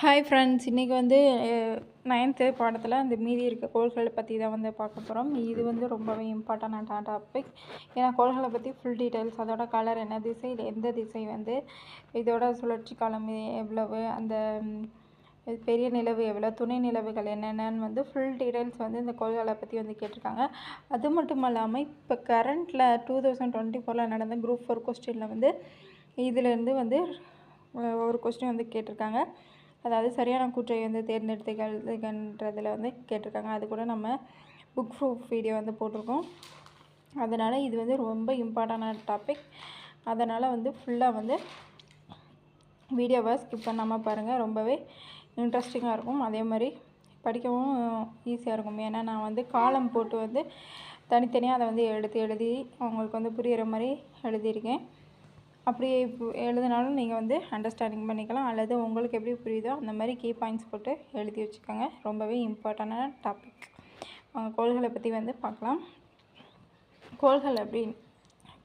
Hi friends இன்றைக்கி வந்து ninth பாடத்தில் அந்த மீதி இருக்க கோள்களை பற்றி தான் வந்து பார்க்க போகிறோம் இது வந்து ரொம்பவே இம்பார்ட்டண்டான டாபிக் ஏன்னா கோள்களை பற்றி ஃபுல் டீட்டெயில்ஸ் அதோட கலர் என்ன திசை எந்த திசை வந்து இதோட சுழற்சி காலம் எவ்வளவு அந்த இது பெரிய நிலவு எவ்வளோ துணை நிலவுகள் என்னென்னு வந்து ஃபுல் டீடைல்ஸ் வந்து இந்த கோள்களை பற்றி வந்து கேட்டிருக்காங்க. அது மட்டும் இல்லாமல் இப்போ கரண்ட்டில் டூ தௌசண்ட் டுவெண்ட்டி ஃபோரில் நடந்த குரூப் ஃபோர் கொஸ்டினில் வந்து இதிலேருந்து வந்து ஒரு கொஸ்டின் வந்து கேட்டிருக்காங்க. அதாவது சரியான கூற்றை வந்து தேர்ந்தெடுத்துக்கிறதுன்றதில் வந்து கேட்டிருக்காங்க. அது கூட நம்ம புக் ப்ரூஃப் வீடியோ வந்து போட்டிருக்கோம். அதனால் இது வந்து ரொம்ப இம்பார்ட்டண்டான டாபிக் அதனால் வந்து ஃபுல்லாக வந்து வீடியோவை ஸ்கிப் பண்ணாமல் பாருங்கள் ரொம்பவே இன்ட்ரெஸ்டிங்காக இருக்கும். அதே மாதிரி படிக்கவும் ஈஸியாக இருக்கும். ஏன்னா நான் வந்து காலம் போட்டு வந்து தனித்தனியாக அதை வந்து எடுத்து எழுதி அவங்களுக்கு வந்து புரிகிற மாதிரி எழுதியிருக்கேன். அப்படி இப்போ எழுதினாலும் நீங்கள் வந்து அண்டர்ஸ்டாண்டிங் பண்ணிக்கலாம். அல்லது உங்களுக்கு எப்படி புரியுதோ அந்த மாதிரி கீ பாயிண்ட்ஸ் போட்டு எழுதி வச்சுக்கோங்க. ரொம்பவே இம்பார்ட்டண்டான டாபிக் கோள்களை பற்றி வந்து பார்க்கலாம். கோள்கள் அப்படின்னு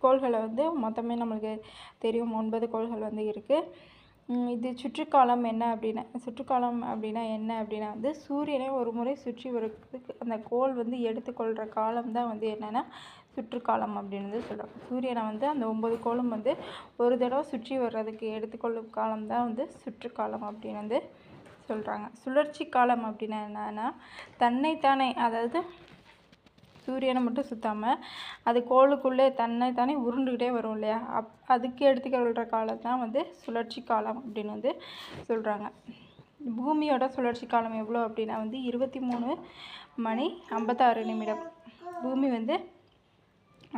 கோள்களை வந்து மொத்தமே நம்மளுக்கு தெரியும். ஒன்பது கோள்கள் வந்து இருக்குது இது சுற்றுக்காலம் என்ன அப்படின்னா சுற்றுக்காலம் அப்படின்னா என்ன அப்படின்னா வந்து சூரியனை ஒரு முறை சுற்றி வருவதற்கு அந்த கோள் வந்து எடுத்துக்கொள்கிற காலம் தான் வந்து என்னென்னா சுற்றுக்காலம் அப்படின்னு வந்து சொல்கிறாங்க சூரியனை வந்து அந்த ஒம்பது கோலம் வந்து ஒரு தடவை சுற்றி வர்றதுக்கு எடுத்துக்கொள்ளும் காலம் தான் வந்து சுற்றுக்காலம் அப்படின்னு வந்து சொல்கிறாங்க சுழற்சி காலம் அப்படின்னா என்னன்னா தன்னைத்தானே அதாவது சூரியனை மட்டும் சுற்றாமல் அது கோளுக்குள்ளே தன்னைத்தானே உருண்டுக்கிட்டே வரும் இல்லையா? அப் அதுக்கு எடுத்துக்கொள்கிற காலம் தான் வந்து சுழற்சி காலம் அப்படின்னு வந்து சொல்கிறாங்க பூமியோட சுழற்சி காலம் எவ்வளோ அப்படின்னா வந்து இருபத்தி மூணு மணி ஐம்பத்தாறு நிமிடம். பூமி வந்து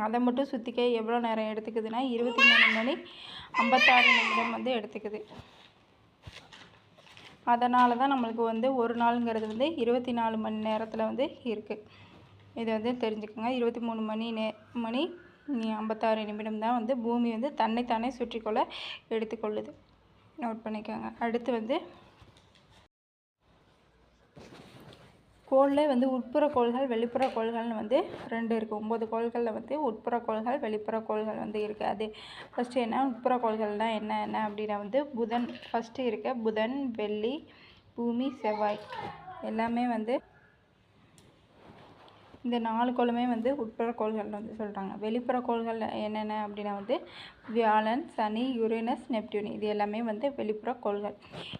அதை மட்டும் சுற்றிக்க எவ்வளோ நேரம் எடுத்துக்குதுன்னா இருபத்தி மூணு மணி ஐம்பத்தாறு நிமிடம் வந்து எடுத்துக்குது. அதனால தான் நம்மளுக்கு வந்து ஒரு நாளுங்கிறது வந்து இருபத்தி நாலு மணி நேரத்தில் வந்து இருக்குது இதை வந்து தெரிஞ்சுக்கோங்க. இருபத்தி மூணு மணி நே மணி ஐம்பத்தாறு நிமிடம் தான் வந்து பூமி வந்து தன்னைத்தானே சுற்றிக்கொள்ள எடுத்துக்கொள்ளுது. நோட் பண்ணிக்கோங்க. அடுத்து வந்து கோளில் வந்து உட்புற கோள்கள் வெளிப்புற கோள்கள்னு வந்து ரெண்டு இருக்குது ஒம்பது கோள்களில் வந்து உட்புற கோள்கள் வெளிப்புற கோள்கள் வந்து இருக்குது அது ஃபஸ்ட்டு என்ன? உட்புற கோள்கள்னால் என்ன என்ன அப்படின்னா வந்து புதன் ஃபஸ்ட்டு இருக்க. புதன் வெள்ளி பூமி செவ்வாய். எல்லாமே வந்து இந்த நாலு கோளுமே வந்து உட்புற கோள்கள் வந்து சொல்கிறாங்க வெளிப்புற கோள்கள் என்னென்ன அப்படின்னா வந்து வியாழன் சனி யுரேனஸ் நெப்டியூன் இது எல்லாமே வந்து வெளிப்புற கோள்கள்.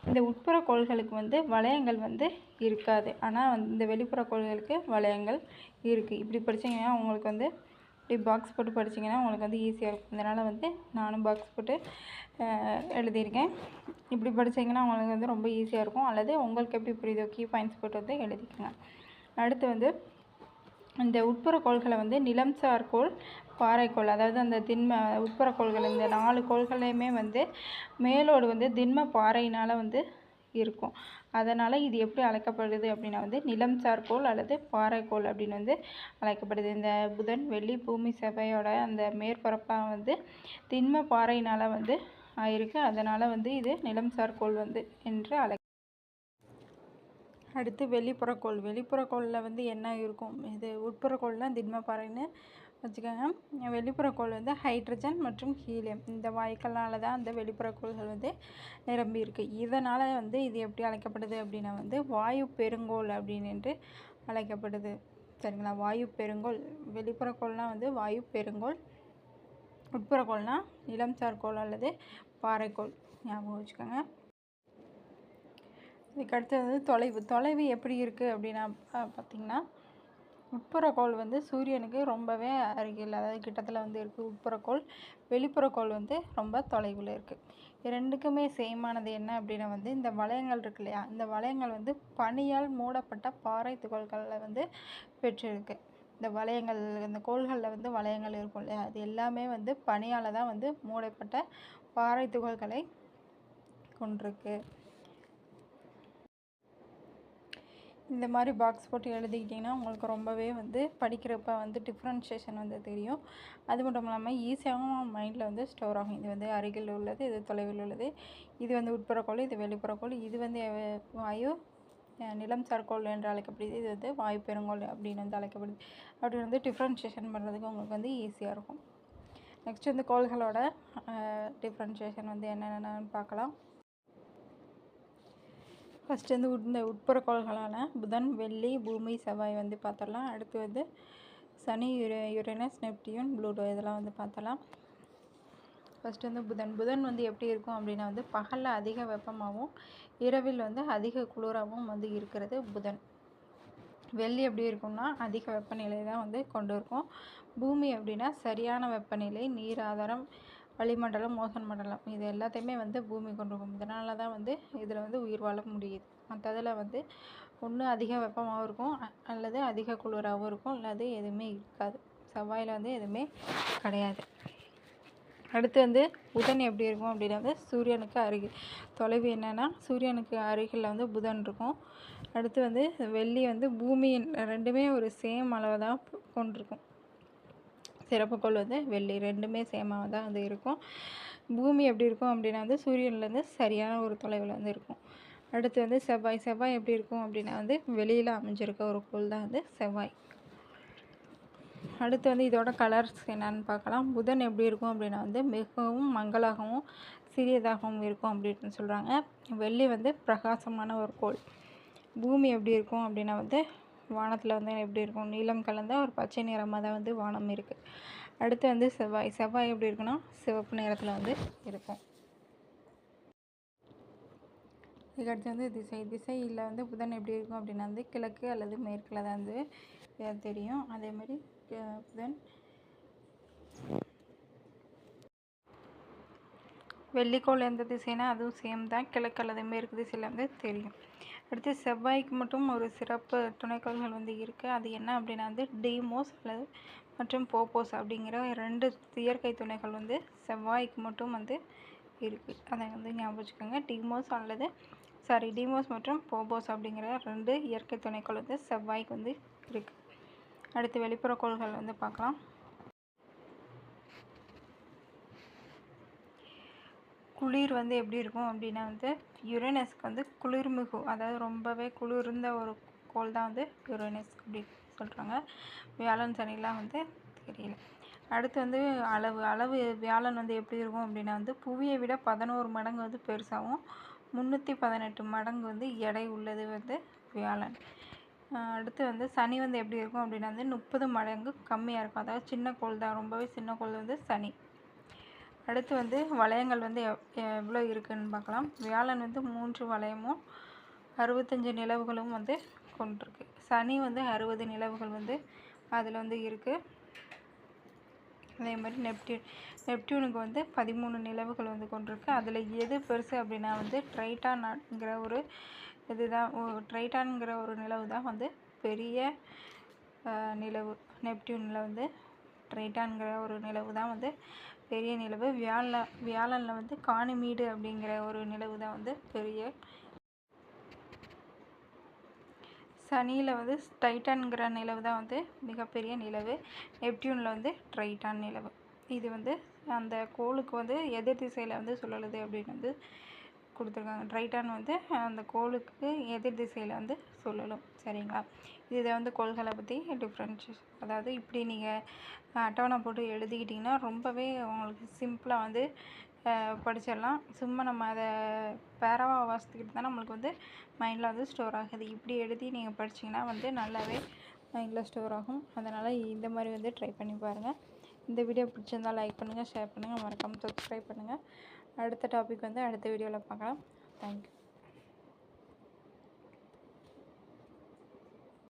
இந்த உட்புற கோள்களுக்கு வந்து வளையங்கள் வந்து இருக்காது. ஆனால் வந்து இந்த வெளிப்புற கோள்களுக்கு வளையங்கள் இருக்குது இப்படி படிச்சீங்கன்னா உங்களுக்கு வந்து இப்படி பாக்ஸ் போட்டு படிச்சீங்கன்னா உங்களுக்கு வந்து ஈஸியாக இருக்கும். அதனால் வந்து நானும் பாக்ஸ் போட்டு எழுதியிருக்கேன். இப்படி படிச்சீங்கன்னா உங்களுக்கு வந்து ரொம்ப ஈஸியாக இருக்கும். அல்லது உங்களுக்கு எப்படி புரியுதோ கீ பாயிண்ட்ஸ் போட்டு வந்து எழுதிக்கோங்க. அடுத்து வந்து இந்த உட்புற கோள்களை வந்து நிலம் சார் கோள் பாறைக்கோள் அதாவது அந்த திண்ம உட்புற கோள்கள் இந்த நாலு கோள்களையுமே வந்து மேலோடு வந்து திண்ம பாறையினால் வந்து இருக்கும். அதனால் இது எப்படி அழைக்கப்படுது அப்படின்னா வந்து நிலம் சார் கோள் அல்லது பாறைக்கோள் அப்படின்னு வந்து அழைக்கப்படுது. இந்த புதன் வெள்ளி பூமி சபையோட அந்த மேற்பரப்பாக வந்து திண்ம பாறையினால் வந்து ஆயிருக்கு. அதனால் வந்து இது நிலம் சார் கோள் வந்து என்று அழை அடுத்து வெளிப்புறக்கோள் வெளிப்புறக்கோளில் வந்து என்ன இருக்கும்? இது உட்புறக்கோள்னால் திண்ம பாறைன்னு வச்சுக்கோங்க. வெளிப்புறக்கோள் வந்து ஹைட்ரஜன் மற்றும் ஹீலியம். இந்த வாயுக்களால் தான் அந்த வெளிப்புறக்கோள்கள் வந்து நிரம்பி இருக்குது இதனால் வந்து இது எப்படி அழைக்கப்படுது அப்படின்னா வந்து வாயு பெருங்கோள் அப்படின்னு அழைக்கப்படுது. சரிங்களா? வாயு பெருங்கோள். வெளிப்புறக்கோள்னால் வந்து வாயு பெருங்கோள். உட்புறக்கோள்னால் நிலம் சார் கோள் அல்லது பாறைக்கோள். ஞாபகம் வச்சுக்கோங்க. இதுக்கு அடுத்தது வந்து தொலைவு. தொலைவு எப்படி இருக்குது அப்படின்னா பார்த்திங்கன்னா உட்புற உட்புறக்கோள் வந்து சூரியனுக்கு ரொம்பவே அருகில் அதாவது கிட்டத்தில் வந்து இருக்குது உட்புறக்கோள் வெளிப்புறக்கோள் வந்து ரொம்ப தொலைவில் இருக்குது ரெண்டுக்குமே சேமானது என்ன அப்படின்னா வந்து இந்த வளையங்கள் இருக்கு இல்லையா? இந்த வளையங்கள் வந்து பனியால் மூடப்பட்ட பாறை துகள்களில் வந்து பெற்றிருக்கு. இந்த வளையங்கள் இந்த கோள்களில் வந்து வளையங்கள் இருக்கும் இல்லையா? அது எல்லாமே வந்து பனியால் தான் வந்து மூடப்பட்ட பாறை துகள்களை கொண்டிருக்கு. இந்த மாதிரி பாக்ஸ் போட்டு எழுதிக்கிட்டிங்கன்னா உங்களுக்கு ரொம்பவே வந்து படிக்கிறப்ப வந்து டிஃப்ரென்ஷியேஷன் வந்து தெரியும். அது மட்டும் இல்லாமல் ஈஸியாகவும் மைண்டில் வந்து ஸ்டோர் ஆகும். இது வந்து அருகில் உள்ளது இது தொலைவில் உள்ளது இது வந்து உட்புற கோள் இது வெளிப்புற கோள் இது வந்து வாயு நிலம் சார்கோள் என்று அழைக்கப்படுது இது வந்து வாயு பெருங்கோள் அப்படின்னு வந்து அழைக்கப்படுது. அப்படி வந்து டிஃப்ரென்ஷியேஷன் பண்ணுறதுக்கு உங்களுக்கு வந்து ஈஸியாக இருக்கும். நெக்ஸ்ட் வந்து கோள்களோட டிஃப்ரென்ஷியேஷன் வந்து என்னென்னு பார்க்கலாம். ஃபஸ்ட்டு வந்து இந்த உட்புற கோள்களான புதன் வெள்ளி பூமி செவ்வாய் வந்து பார்த்துடலாம் அடுத்து வந்து சனி யுரே யுரேனஸ் நெப்டியூன் ப்ளூடோ இதெல்லாம் வந்து பார்த்தலாம் ஃபஸ்ட்டு வந்து புதன். புதன் வந்து எப்படி இருக்கும் அப்படின்னா வந்து பகலில் அதிக வெப்பமாகவும் இரவில் வந்து அதிக குளிராகவும் வந்து இருக்கிறது புதன். வெள்ளி எப்படி இருக்கும்னா அதிக வெப்பநிலை தான் வந்து கொண்டு இருக்கும். பூமி அப்படின்னா சரியான வெப்பநிலை நீர் ஆதாரம் வளிமண்டலம் மோசன் மண்டலம் இது எல்லாத்தையுமே வந்து பூமி கொண்டு இருக்கும் இதனால தான் வந்து இதில் வந்து உயிர் வாழ முடியுது. மற்றதில் வந்து ஒன்று அதிக வெப்பமாகவும் இருக்கும் அல்லது அதிக குளிராகவும் இருக்கும் அல்லது எதுவுமே இருக்காது. செவ்வாயில் வந்து எதுவுமே கிடையாது. அடுத்து வந்து புதன் எப்படி இருக்கும் அப்படின்னா வந்து சூரியனுக்கு அருகில். தொலைவு என்னென்னா சூரியனுக்கு அருகில் வந்து புதன் இருக்கும். அடுத்து வந்து வெள்ளி வந்து பூமியின் ரெண்டுமே ஒரு சேம் அளவை தான் கொண்டிருக்கும். சிறப்புக்கோள் வந்து வெள்ளி ரெண்டுமே சேமாக தான் வந்து இருக்கும். பூமி எப்படி இருக்கும் அப்படின்னா வந்து சூரியன்லேருந்து சரியான ஒரு தொலைவில் வந்து இருக்கும். அடுத்து வந்து செவ்வாய். செவ்வாய் எப்படி இருக்கும் அப்படின்னா வந்து வெளியில் அமைஞ்சிருக்க ஒரு கோள் தான் வந்து செவ்வாய். அடுத்து வந்து இதோட கலர்ஸ் என்னன்னு பார்க்கலாம். புதன் எப்படி இருக்கும் அப்படின்னா வந்து மிகவும் மங்களாகவும் சிறியதாகவும் இருக்கும் அப்படின்னு சொல்கிறாங்க வெள்ளி வந்து பிரகாசமான ஒரு கோள். பூமி எப்படி இருக்கும் அப்படின்னா வந்து வானத்தில் வந்து எப்படி இருக்கும்? நீலம் கலந்த ஒரு பச்சை நிறமாக தான் வந்து வானம் இருக்குது அடுத்து வந்து செவ்வாய். செவ்வாய் எப்படி இருக்குன்னா சிவப்பு நிறத்தில் வந்து இருக்கும். இதுக்கடுத்து வந்து திசை. திசையில் வந்து புதன் எப்படி இருக்கும் அப்படின்னா வந்து கிழக்கு அல்லது மேற்கில் தான் வந்து தெரியும். அதே மாதிரி புதன் வெள்ளிக்கோள் எந்த திசைனா அதுவும் சேம் தான். கிழக்கு அல்லது மேற்கு திசையில் வந்து தெரியும். அடுத்து செவ்வாய்க்கு மட்டும் ஒரு சிறப்பு துணைக்கோள்கள் வந்து இருக்குது அது என்ன அப்படின்னா வந்து டீமோஸ் அல்லது மற்றும் போப்போஸ் அப்படிங்கிற ரெண்டு இயற்கை துணைகள் வந்து செவ்வாய்க்கு மட்டும் வந்து இருக்குது அதை வந்து ஞாபகம் வச்சுக்கோங்க. டிமோஸ் அல்லது சாரி டிமோஸ் மற்றும் போபோஸ் அப்படிங்கிற ரெண்டு இயற்கை துணைக்கோள் வந்து செவ்வாய்க்கு வந்து இருக்குது அடுத்து வெளிப்புற கோள்கள் வந்து பார்க்கலாம். குளிர் வந்து எப்படி இருக்கும் அப்படின்னா வந்து யுரேனஸ்க்கு வந்து குளிர்மிகு. அதாவது ரொம்பவே குளிர்ந்த ஒரு கோள் தான் வந்து யுரேனஸ் அப்படி சொல்கிறாங்க வியாழன் சனிலாம் வந்து தெரியல. அடுத்து வந்து அளவு. அளவு வியாழன் வந்து எப்படி இருக்கும் அப்படின்னா வந்து புவியை விட பதினோரு மடங்கு வந்து பெருசாகவும் முந்நூற்றி பதினெட்டு மடங்கு வந்து எடை உள்ளது வந்து வியாழன். அடுத்து வந்து சனி வந்து எப்படி இருக்கும் அப்படின்னா வந்து முப்பது மடங்கு கம்மியாக இருக்கும். அதாவது சின்ன கோள் தான். ரொம்பவே சின்ன கோள் வந்து சனி. அடுத்து வந்து வளையங்கள் வந்து எவ் எவ்வளோ இருக்குதுன்னு பார்க்கலாம். வியாழன் வந்து மூன்று வளையமும் அறுபத்தஞ்சு நிலவுகளும் வந்து கொண்டிருக்கு. சனி வந்து அறுபது நிலவுகள் வந்து அதில் வந்து இருக்குது அதே மாதிரி நெப்டியூன் நெப்டியூனுக்கு வந்து பதிமூணு நிலவுகள் வந்து கொண்டிருக்கு. அதில் எது பெருசு அப்படின்னா வந்து ட்ரைட்டான்ங்கிற ஒரு இதுதான் ட்ரைட்டான்ங்கிற ஒரு நிலவு தான் வந்து பெரிய நிலவு நெப்டியூனில் வந்து ட்ரைட்டான்கிற ஒரு நிலவு தான் வந்து பெரிய நிலவு. வியாழ வியாழனில் வந்து காணிமீடு அப்படிங்கிற ஒரு நிலவு தான் வந்து பெரிய. சனியில் வந்து டைட்டான்கிற நிலவு தான் வந்து மிகப்பெரிய நிலவு. நெப்டியூனில் வந்து ட்ரைட்டான் நிலவு. இது வந்து அந்த கோளுக்கு வந்து எதிர் திசையில் வந்து சுழலுது அப்படின்னு வந்து கொடுத்துருக்காங்க. ட்ரைட்டான் வந்து அந்த கோளுக்கு எதிர் திசையில் வந்து சொல்லணும். சரிங்களா? இதை வந்து கோள்களை பற்றி டிஃப்ரென்ஷியஸ் அதாவது இப்படி நீங்கள் அட்டவணை போட்டு எழுதிக்கிட்டிங்கன்னா ரொம்பவே உங்களுக்கு சிம்பிளாக வந்து படிச்சிடலாம். சும்மா நம்ம அதை பேரவாக வாசித்துக்கிட்டு தான் நம்மளுக்கு வந்து மைண்டில் வந்து ஸ்டோர் ஆகுது. இப்படி எழுதி நீங்கள் படிச்சிங்கன்னா வந்து நல்லாவே மைண்டில் ஸ்டோர் ஆகும். அதனால் இந்த மாதிரி வந்து ட்ரை பண்ணி பாருங்கள் இந்த வீடியோ பிடிச்சிருந்தால் லைக் பண்ணுங்கள் ஷேர் பண்ணுங்கள் மறக்காமல் சப்ஸ்கிரைப் பண்ணுங்கள் அடுத்த டாபிக் வந்து அடுத்த வீடியோவில் பார்க்கலாம். தேங்க்யூ